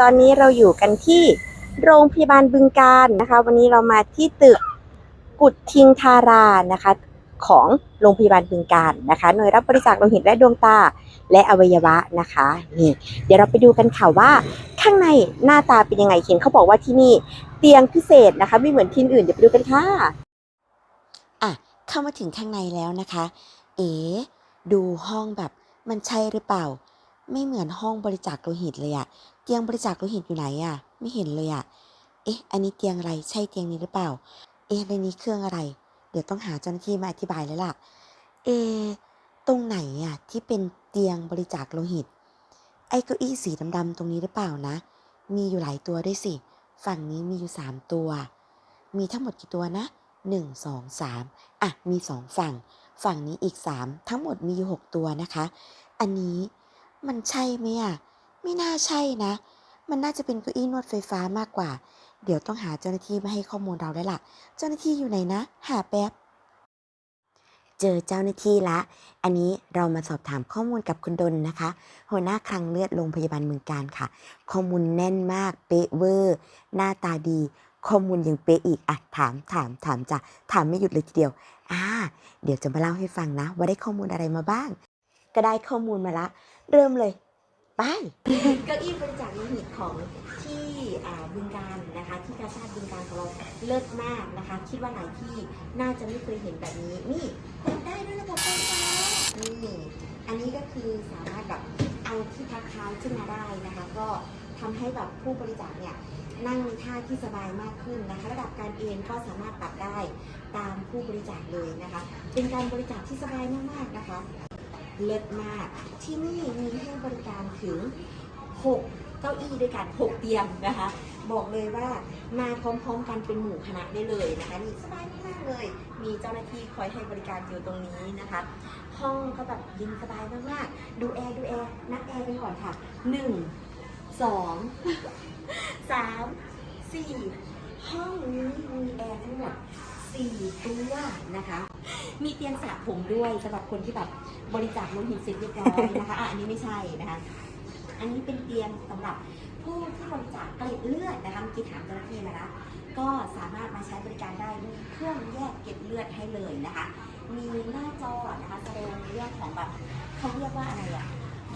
ตอนนี้เราอยู่กันที่โรงพยาบาลบึงการนะคะ วันนี้เรามาที่ตึกกุดทิงทารานะคะ ของโรงพยาบาลบึงการนะคะ หน่วยรับบริจาคโลหิตและดวงตาและอวัยวะนะคะนี่เดี๋ยวเราไปดูกันค่ะว่า ข้างในหน้าตาเป็นยังไงเห็นเขาบอกว่าที่นี่เตียงพิเศษนะคะ ไม่เหมือนที่อื่นเดี๋ยวไปดูกันค่ะอะเข้ามาถึงข้างในแล้วนะคะ เอ๋ดูห้องแบบมันใช่หรือเปล่า ไม่เหมือนห้องบริจาคโลหิตเลยอะ เตียงบริจาคโลหิตอยู่ไหนอะไม่เห็นเลยอะเอ๊ะ อันนี้เตียงอะไรใช่เตียงนี้หรือเปล่า เอ๊ะในนี้เครื่องอะไร เดี๋ยวต้องหาเจ้าหน้าที่มาอธิบายแล้วล่ะ เอ ตรงไหนอะที่เป็นเตียงบริจาคโลหิต ไอ้เก้าอี้สีดำๆตรงนี้หรือเปล่านะ มีอยู่หลายตัวด้วยสิ ฝั่งนี้มีอยู่สามตัว มีทั้งหมดกี่ตัวนะหนึ่งสองสามอะ มีสองฝั่ง ฝั่งนี้อีกสามทั้งหมดมีอยู่หกตัวนะคะ อันนี้มันใช่ไหมอะ ไม่น่าใช่นะ มันน่าจะเป็นเก้าอี้นวดไฟฟ้ามากกว่า เดี๋ยวต้องหาเจ้าหน้าที่มาให้ข้อมูลเราแล้วล่ะ เจ้าหน้าที่อยู่ไหนนะ หาแป๊บ เจอเจ้าหน้าที่ละ อันนี้เรามาสอบถามข้อมูลกับคุณดนนะคะ หัวหน้าคลังเลือดโรงพยาบาลเมืองการค่ะ ข้อมูลแน่นมาก เป๊ะเวอร์ หน้าตาดี ข้อมูลยังเป๊ะอีกอะถามถามถามจ้ะ ถามไม่หยุดเลยทีเดียว อ่า เดี๋ยวจะมาเล่าให้ฟังนะ ว่าได้ข้อมูลอะไรมาบ้าง ก็ได้ข้อมูลมาละ เริ่มเลย ไป เก้าอี้บริจาคโลหิตของที่อ่าบึงการนะคะที่กาชาติบึงการของเราเลิศมากนะคะ คิดว่าหลายที่น่าจะไม่เคยเห็นแบบนี้ นี่กดได้ด้วยระบบไฟฟ้านี่อันนี้ก็คือสามารถแบบเอาที่พักเท้าขึ้นมาได้นะคะ ก็ทำให้แบบผู้บริจาคเนี่ยนั่งในท่าที่สบายมากขึ้นนะคะ ระดับการเอนก็สามารถปรับได้ตามผู้บริจาคเลยนะคะ เป็นการบริจาคที่สบายมากๆนะคะ เลิศมาก ที่นี่มีให้บริการถึง 6 เก้าอี้ด้วยกัน 6 เตียงนะคะ บอกเลยว่ามาพร้อมๆกันเป็นหมู่คณะได้เลยนะคะนี่สบายมากเลย มีเจ้าหน้าที่คอยให้บริการอยู่ตรงนี้นะคะ ห้องก็แบบเย็นสบายมากๆดูแอร์ดูแอร์นับแอร์ไปก่อนค่ะ 1 2 3 4 ห้องนี้มีแอร์ทั้งหมด4ตัวนะคะ มีเตียงสระผมด้วยสำหรับคนที่แบบบริจาคโลหิตเสร็จเรียบร้อยนะคะอะอันนี้ไม่ใช่นะคะ อันนี้เป็นเตียงสำหรับผู้ที่บริจาคเกล็ดเลือดนะคะเมื่อกี้ถามเจ้าหน้าที่มาแล้วก็สามารถมาใช้บริการได้มีเครื่องแยกเกล็ดเลือดให้เลยนะคะ มีหน้าจอนะคะแสดงในเรื่องของแบบเขาเรียกว่าอะไรอะ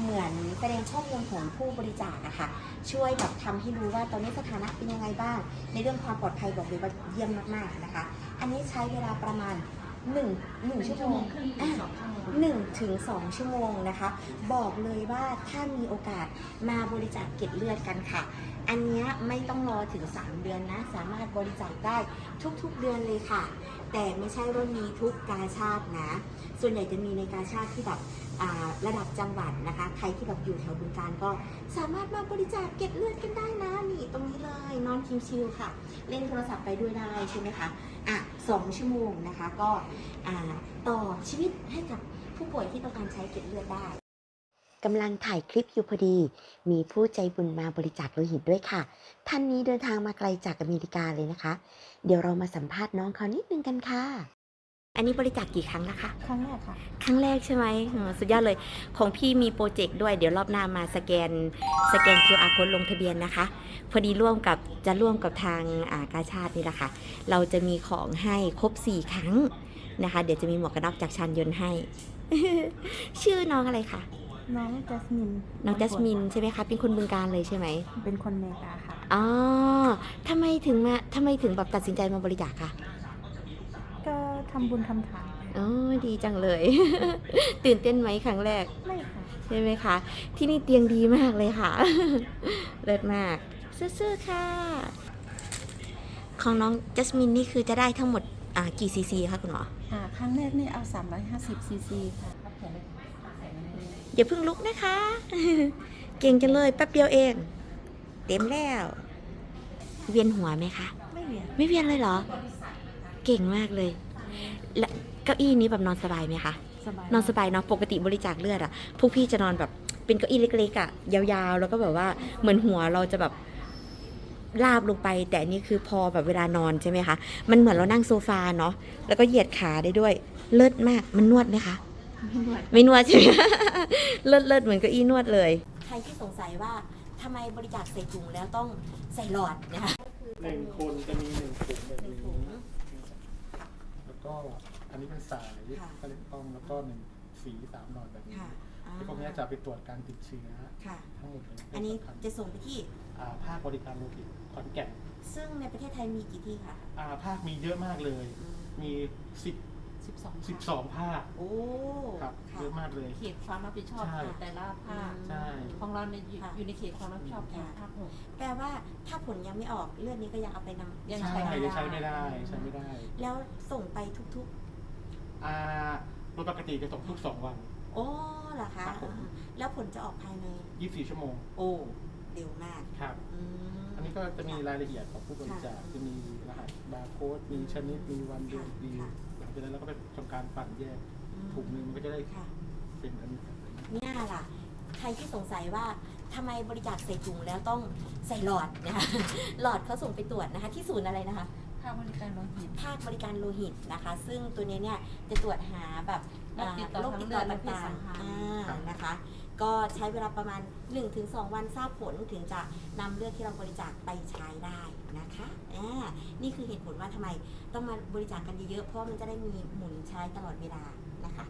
เหมือนแสดงข้อมูลของผู้บริจาคอะค่ะ ช่วยแบบทำให้รู้ว่าตอนนี้สถานะเป็นยังไงบ้าง ในเรื่องความปลอดภัยบอกเลยว่าเยี่ยมมากๆนะคะ อันนี้ใช้เวลาประมาณ 1นึ่งหนึ่งชั่วโมงอะหนึ่งถึงสองชั่วโมงนะคะ บอกเลยว่าถ้ามีโอกาสมาบริจาคเกล็ดเลือดกันค่ะ อันเนี้ยไม่ต้องรอถึง 3 เดือนนะ สามารถบริจาคได้ทุกๆเดือนเลยค่ะ แต่ไม่ใช่ว่ามีทุกกาชาตินะ ส่วนใหญ่จะมีในกาชาติที่แบบอ่า ระดับจังหวัดนะคะ ใครที่แบบอยู่แถวบึงการก็สามารถมาบริจาคเกล็ดเลือดกันได้นะนี่ตรงนี้เลยนอนชิลๆค่ะ เล่นโทรศัพท์ไปด้วยได้ใช่ไหมคะอะสองชั่วโมงนะคะก็ต่อชีวิตให้กับผู้ป่วยที่ต้องการใช้เกล็ดเลือดได้กำลังถ่ายคลิปอยู่พอดี มีผู้ใจบุญมาบริจาคโลหิตด้วยค่ะ ท่านนี้เดินทางมาไกลจากอเมริกาเลยนะคะ เดี๋ยวเรามาสัมภาษณ์น้องเขานิดนึงกันค่ะ อันนี้บริจาคกี่ครั้งแล้วคะ ครั้งแรกค่ะ ครั้งแรกใช่ไหมอืมสุดยอดเลย ของพี่มีโปรเจกต์ด้วย เดี๋ยวรอบหน้ามาสแกน สแกน QR code ลงทะเบียนนะคะ พอดีร่วมกับจะร่วมกับทางอ่ากาชาตินี่แหละค่ะ เราจะมีของให้ครบ 4 ครั้งนะคะ เดี๋ยวจะมีหมวกกันน็อกจากชานยนต์ให้ ชื่อน้องอะไรคะ น้องจัสมินน้องจัสมินใช่ไหมคะ เป็นคนบึงการเลยใช่ไหมเป็นคนอเมริกาค่ะ อ๋อทำไมถึงมาทำไมถึงแบบตัดสินใจมาบริจาคคะก็ ทำบุญทำทานอ๋อดีจังเลย ตื่นเต้นไหมครั้งแรก ไม่ค่ะ ใช่ไหมคะ ที่นี่เตียงดีมากเลยค่ะ เลิศมากซื่อๆค่ะ ของน้องจัสมินนี่คือจะได้ทั้งหมดอ่ากี่ซีซีคะคุณหมออ่าครั้งแรกนี่เอา 350ซีซีค่ะอย่าเพิ่งลุกนะคะ เก่งจังเลยแป๊บเดียวเอง เต็มแล้ว เวียนหัวไหมคะ ไม่เหวียน ไม่เวียนเลยเหรอ เก่งมากเลย และเก้าอี้นี้แบบนอนสบายไหมคะ สบายนอนสบายเนาะ ปกติบริจาคเลือดอะพวกพี่จะนอนแบบเป็นเก้าอี้เล็กๆอะยาวๆ แล้วก็แบบว่าเหมือนหัวเราจะแบบลาบลงไป แต่อันนี่คือพอแบบเวลานอนใช่ไหมคะ มันเหมือนเรานั่งโซฟาเนาะ แล้วก็เหยียดขาได้ด้วย เลิศมาก มันนวดไหมคะ ไม่เหวียนไม่นวดใช่ไหม เลิศเลิศเหมือนเก้าอี้นวดเลย ใครที่สงสัยว่าททำไมบริจาคใส่ถุงแล้วต้องใส่หลอดนะคะ หนึ่งคนจะมีหนึ่งถุงแบบหนึ่งนี้ถุงแล้ว ก็อันนี้เป็นสายค่ะก็เล็กต้องแล้วก็หนึ่งสีสามหลอดแบบนี้ค่ะอ่าที่พวกนี้จะไปตรวจการติดเชื้อค่ะ ทั้งหมดเลยอันนี้สำคัญจะส่งไปที่ อ่าภาคบริการโลหิตขอนแก่นซึ่งในประเทศไทยมีกี่ที่คะอ่าภาคมีเยอะมากเลยมี สิบ12สิบสองภาคโอ้ครับค่ะเยอะมากเลย เขตความรับผิดชอบใช่ ของแต่ละภาคใช่ ของเราในยอยู่ค่ะ อยู่ในเขตความรับผิดชอบของค่ะภาคหก แปลว่าถ้าผลยังไม่ออกเลือดนี้ก็ยังเอาไปนำยังใช่ใช้ไม่ได้ยังใช้ไม่ได้ใช้ไม่ได้แล้วส่งไปทุกอ่าโดยปกติจะส่งทุกสองวัน ๆ โอ้เหรอคะครับผม อ่าแล้วผลจะออกภายใน24ชั่วโมงโอ้เร็วมากครับ อืม อันนี้ก็จะมีรายละเอียดของผู้บริจาคค่ะจะมีรหัสบาร์โค้ดมีชนิดมีวันเดือนค่ะปีค่ะ หลังจากนั้นเราก็ไปทำการปั่นแยกอืมถุงหนึงมันก็จะได้ค่ะ เป็นอันนี้เนี่ยล่ะ ใครที่สงสัยว่าทำไมบริจาคใส่ถุงแล้วต้องใส่หลอดนะคะ หลอดเขาส่งไปตรวจนะคะ ที่ศูนย์อะไรนะคะภาคบริการโลหิต ภาคบริการโลหิตนะคะ ซึ่งตัวนี้เนี่ยจะตรวจหาแบบโรคติดต่อโรคทางติดเลืต่ออดและเพศต่าสังมพันธ์ๆอ่านะคะ ก็ใช้เวลาประมาณ 1-2 วันทราบผลถึงจะนำเลือดที่เราบริจาคไปใช้ได้นะคะอ่านี่คือเหตุผลว่าทำไมต้องมาบริจาคกันเยอะๆเพราะมันจะได้มีหมุนใช้ตลอดเวลานะคะ